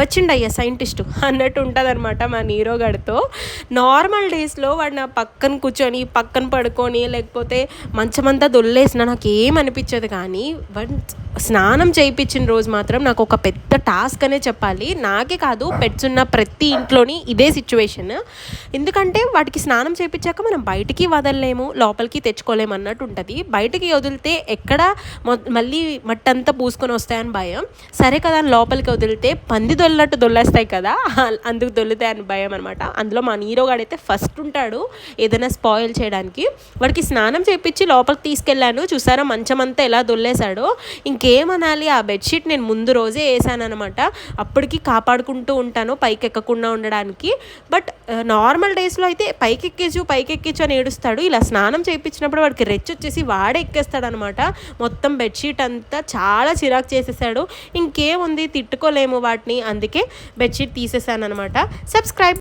వచ్చిండు అయ్యా సైంటిస్టు అన్నట్టు ఉంటుంది అనమాట మా నీరోగాడితో నార్మల్ డేస్లో వాడు నా పక్కన కూర్చొని పక్కన పడుకొని లేకపోతే మంచమంతా దొల్లేసిన నాకు ఏం అనిపించదు కానీ వన్ స్నానం చేయించిన రోజు మాత్రం నాకు ఒక పెద్ద టాస్క్ అనే చెప్పాలి. నాకే కాదు పెట్స్ ఉన్న ప్రతి ఇంట్లోని ఇదే సిచ్యువేషన్ ఎందుకంటే వాటికి స్నానం చేయించాక మనం బయటికి వదలలేము లోపలికి తెచ్చుకోలేము అన్నట్టు ఉంటుంది. బయటికి వదిలితే ఎక్కడ మొ- మళ్ళీ మట్టంతా పూసుకొని వస్తాయని భయం. సరే కదా అని లోపలికి వదిలితే పంది దొల్లినట్టు దొల్లేస్తాయి కదా అందుకు దొల్లుతాయి అని భయం అనమాట అందులో మా నీరోగాడైతే ఫస్ట్ ఉంటాడు ఏదైనా స్పాయిల్ చేయడానికి. వాడికి స్నానం చేయించి లోపలికి తీసుకెళ్ళాను. చూసారా మంచం అంతా ఎలా దొల్లేశాడో. ఇంకేమనాలి? ఆ బెడ్షీట్ నేను ముందు రోజే వేసాను అనమాట అప్పటికి కాపాడుకుంటూ ఉంటాను పైకి ఎక్కకుండా ఉండడానికి. బట్ నార్మల్ డేస్లో అయితే పైకి ఎక్కించు పైకి ఎక్కించు అని ఏడుస్తాడు. ఇలా స్నానం చేయించినప్పుడు వాడికి రెచ్చి వచ్చేసి వాడే ఎక్కేస్తాడు అనమాట మొత్తం బెడ్షీట్ అంతా చాలా చిరాకు చేసేసాడు. ఇంకేముంది? తిట్టుకోలేము వాటిని. అందుకే బెడ్షీట్ తీసేసాను అనమాట సబ్స్క్రైబ్